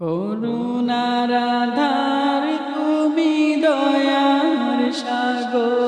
করুণারাধার তুমি দয়ার সাগর।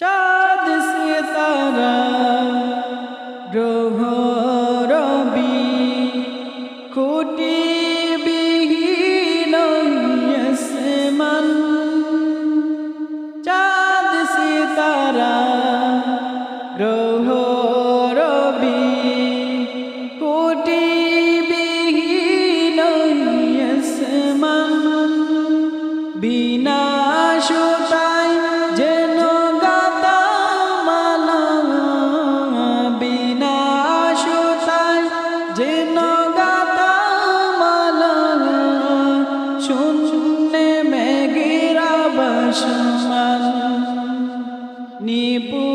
চাঁদ সে তারা গ্রহ রবি কোটি বিহীন মান চাঁদ সে তারা সম্মান নিপুণ